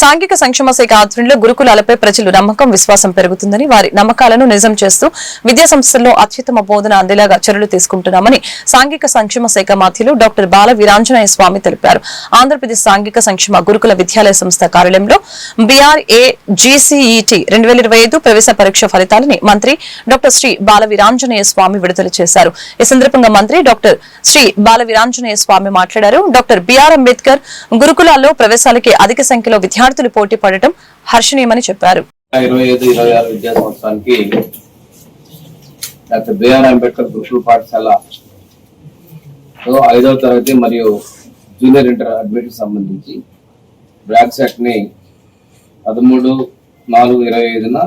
సాంఘిక సంక్షేమ శాఖ ఆధ్వర్యంలో గురుకులాలపై ప్రజలు నమ్మకం విశ్వాసం పెరుగుతుందని వారి నమ్మకాలను నిజం చేస్తూ విద్యా సంస్థల్లో అత్యుత్తమ బోధన అందేలాగా చర్యలు తీసుకుంటున్నామని సాంఘిక సంక్షేమ శాఖ మాధ్యులు డాక్టర్ బాల వీరాంజనేయ స్వామి తెలిపారు. ఆంధ్రప్రదేశ్ సాంఘిక సంక్షేమ గురుకుల విద్యాలయ సంస్థ కార్యాలయంలో బీఆర్ఏ జీసీఈటీ రెండు వేల ఇరవై ఐదు ప్రవేశ పరీక్ష ఫలితాలని మంత్రి డాక్టర్ శ్రీ బాల వీరాంజనేయ స్వామి విడుదల చేశారు. ఈ సందర్భంగా మంత్రి డాక్టర్ శ్రీ బాల వీరాంజనేయ స్వామి మాట్లాడారు. డాక్టర్ బిఆర్ అంబేద్కర్ గురుకులాల్లో ప్రవేశాలకి అధిక సంఖ్యలో విద్యార్థులు పోటీ పడటం హర్షణీయమని చెప్పారు. ఇరవై ఐదు ఇరవై ఆరు విద్యా సంవత్సరానికి డాక్టర్ బిఆర్ అంబేద్కర్ గురుకుల పాఠశాల ఐదవ తరగతి మరియు జూనియర్ ఇంటర్ అడ్మిషన్ సంబంధించి బ్లాక్ సెట్ని పదమూడు నాలుగు ఇరవై ఐదున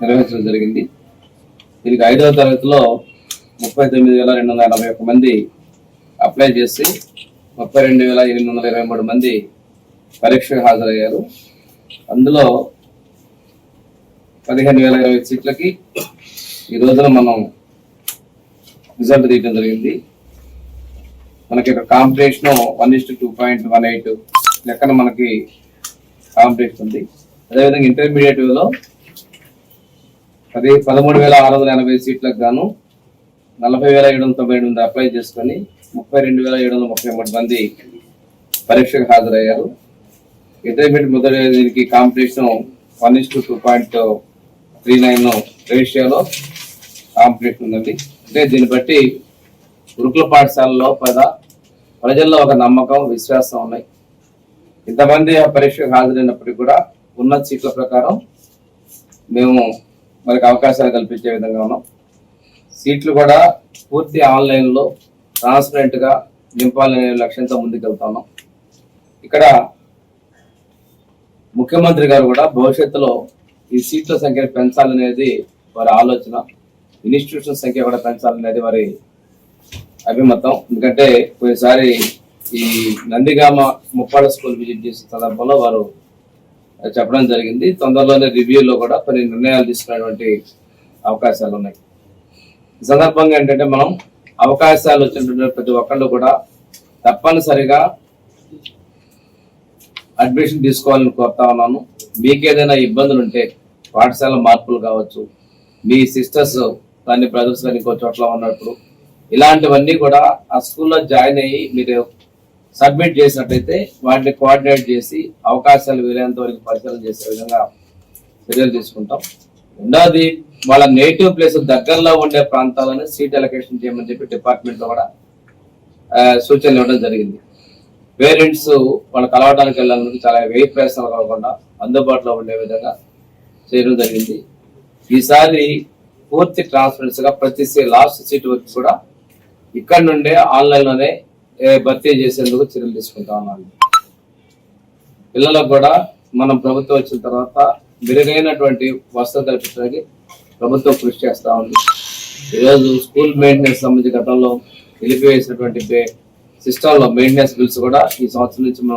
నిర్వహించడం జరిగింది. దీనికి ఐదవ తరగతిలో ముప్పై తొమ్మిది వేల రెండు వందల ఎనభై ఒక్క మంది అప్లై చేసి ముప్పై రెండు వేల ఎనిమిది వందల ఇరవై మూడు మంది పరీక్షకు హాజరయ్యారు. అందులో పదిహేను వేల ఇరవై సీట్లకి ఈ రోజున మనం రిజల్ట్ తీయడం జరిగింది. మనకి ఇక్కడ competition one is two point one eight లెక్కన మనకి కాంపిటీషన్ ఉంది. అదేవిధంగా ఇంటర్మీడియట్లో పది పదమూడు వేల ఆరు వందల ఎనభై సీట్లకు గాను నలభై వేల ఏడు వందల తొంభై ఏడు మంది అప్లై చేసుకొని ముప్పై రెండు వేల ఏడు వందల ముప్పై మూడు మంది పరీక్షకు హాజరయ్యారు. ఇంటర్మీడియట్ మొదటి దీనికి competition one is two two point three nine రేషియోలో కాంపిటీషన్ ఉందండి. అంటే దీన్ని బట్టి గురుకుల పాఠశాలలో పద ప్రజల్లో ఒక నమ్మకం విశ్వాసం ఉన్నాయి. ఇంతమంది ఆ పరీక్షకు హాజరైనప్పటికీ కూడా ఉన్న సీట్ల ప్రకారం మేము మనకు అవకాశాలు కల్పించే విధంగా ఉన్నాం. సీట్లు కూడా పూర్తి ఆన్లైన్లో ట్రాన్స్పరెంట్గా నింపాలనే లక్ష్యంతో ముందుకెళ్తున్నాం ఇక్కడ ముఖ్యమంత్రి గారు కూడా భవిష్యత్తులో ఈ సీట్ల సంఖ్యను పెంచాలనేది వారి ఆలోచన. ఇన్స్టిట్యూషన్ సంఖ్య కూడా పెంచాలనేది వారి అభిమతం. ఎందుకంటే పోయినసారి ఈ నందిగామ ముప్పాడ స్కూల్ విజిట్ చేసిన సందర్భంలో వారు చెప్పడం జరిగింది. తొందరలోనే రివ్యూలో కూడా కొన్ని నిర్ణయాలు తీసుకునేటువంటి అవకాశాలు ఉన్నాయి ఈ సందర్భంగా ఏంటంటే మనం అవకాశాలు వచ్చినటువంటి ప్రతి ఒక్కళ్ళు కూడా తప్పనిసరిగా అడ్మిషన్ తీసుకోవాలని కోరుతా ఉన్నాను. మీకు ఏదైనా ఇబ్బందులు ఉంటే పాఠశాల మార్పులు కావచ్చు మీ సిస్టర్స్ దాన్ని బ్రదర్స్ కానీ ఇంకో చోట్ల ఉన్నప్పుడు ఇలాంటివన్నీ కూడా ఆ స్కూల్లో జాయిన్ అయ్యి మీరు సబ్మిట్ చేసినట్టయితే వాటిని కోఆర్డినేట్ చేసి అవకాశాలు వీలైనంత వరకు పరిశీలన చేసే విధంగా చర్యలు తీసుకుంటాం. రెండవది వాళ్ళ నేటివ్ ప్లేస్ దగ్గరలో ఉండే ప్రాంతాలను సీట్ అలొకేషన్ చేయమని చెప్పి డిపార్ట్మెంట్లో కూడా సూచనలు ఇవ్వడం జరిగింది. పేరెంట్స్ వాళ్ళు కలవడానికి వెళ్ళాలని చాలా వెయిట్ ప్రయత్నాలు కాకుండా అందుబాటులో ఉండే విధంగా చేయడం జరిగింది. ఈసారి పూర్తి ట్రాన్స్పరెన్సీ గా ప్రతి లాస్ట్ సీట్ వరకు కూడా ఇక్కడ నుండే ఆన్లైన్లోనే భర్తీ చేసేందుకు చర్యలు తీసుకుంటా ఉన్నాను. పిల్లలకు కూడా మనం ప్రభుత్వం వచ్చిన తర్వాత మెరుగైనటువంటి వసతులు కల్పించడానికి ప్రభుత్వం కృషి చేస్తా ఉంది. ఈరోజు స్కూల్ మెయింటెనెన్స్ సంబంధించి గతంలో నిలిపివేసినటువంటి సిస్టంలో మెయింటెనెన్స్ బిల్స్ కూడా ఈ సంవత్సరం నుంచి మనం